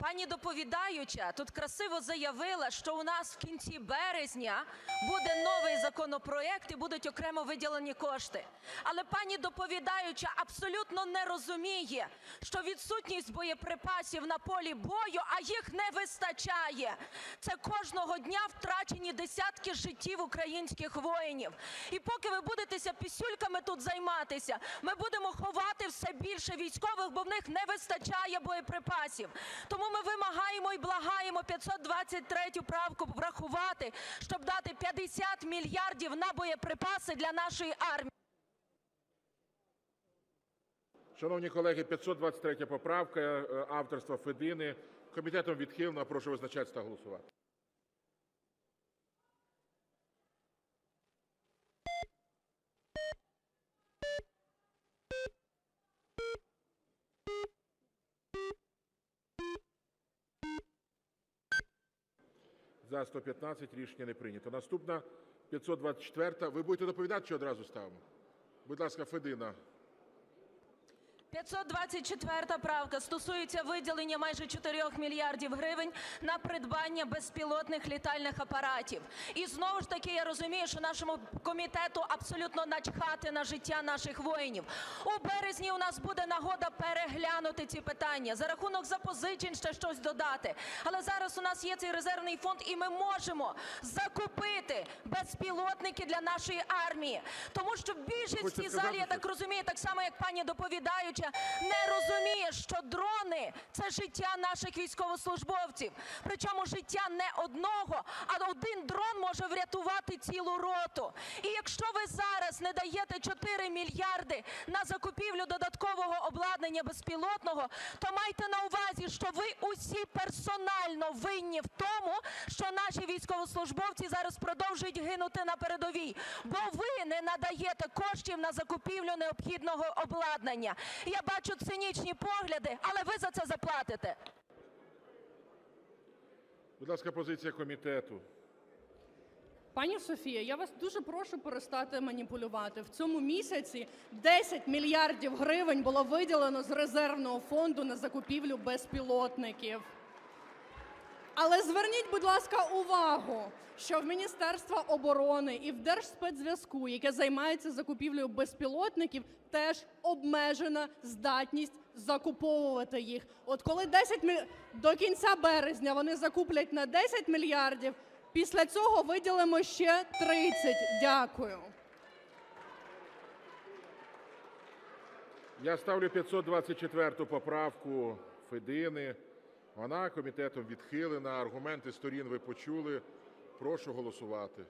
Пані доповідаюча тут красиво заявила, що у нас в кінці березня буде новий законопроект і будуть окремо виділені кошти. Але пані доповідаюча абсолютно не розуміє, що відсутність боєприпасів на полі бою, а їх не вистачає. Це кожного дня втрачені десятки життів українських воїнів. І поки ви будетеся пісюльками тут займатися, ми будемо ховати все більше військових, бо в них не вистачає боєприпасів. Тому ми вимагаємо і благаємо 523 правку врахувати, щоб дати 50 мільярдів на боєприпаси для нашої армії. Шановні колеги, 523 поправка е, авторства Федини. Комітетом відхилена. Прошу визначатися та голосувати. За 115 рішення не прийнято. Наступна 524. Ви будете доповідати чи одразу ставимо? Будь ласка, Федина. 524 правка стосується виділення майже 4 мільярдів гривень на придбання безпілотних літальних апаратів. І знову ж таки я розумію, що нашому комітету абсолютно начхати на життя наших воїнів. У березні у нас буде нагода переглянути ці питання за рахунок запозичень ще щось додати. Але зараз у нас є цей резервний фонд, і ми можемо закупити безпілотники для нашої армії. Тому що більшість в цій залі, я так розумію, так само як пані доповідаюча, не розуміє, що дрони це життя наших військовослужбовців. Причому життя не одного, а один дрон може врятувати цілу роту. І якщо ви зараз не даєте 4 мільярди на закупівлю додаткового обладнання безпілотного, то майте на увазі, що ви усі персонально винні в тому, що наші військовослужбовці зараз продовжують гинути на передовій, бо ви не надаєте коштів на закупівлю необхідного обладнання. Я бачу цинічні погляди, але ви за це заплатите. Будь ласка, позиція комітету. Пані Софія, я вас дуже прошу перестати маніпулювати. В цьому місяці 10 мільярдів гривень було виділено з резервного фонду на закупівлю безпілотників. Але зверніть, будь ласка, увагу, що в Міністерства оборони і в Держспецзв'язку, яке займається закупівлею безпілотників, теж обмежена здатність закуповувати їх. От коли 10 мі... до кінця березня вони закуплять на 10 мільярдів, після цього виділимо ще 30. Дякую. Я ставлю 524 поправку Федини. Вона комітетом відхилена. Аргументи сторін ви почули. Прошу голосувати.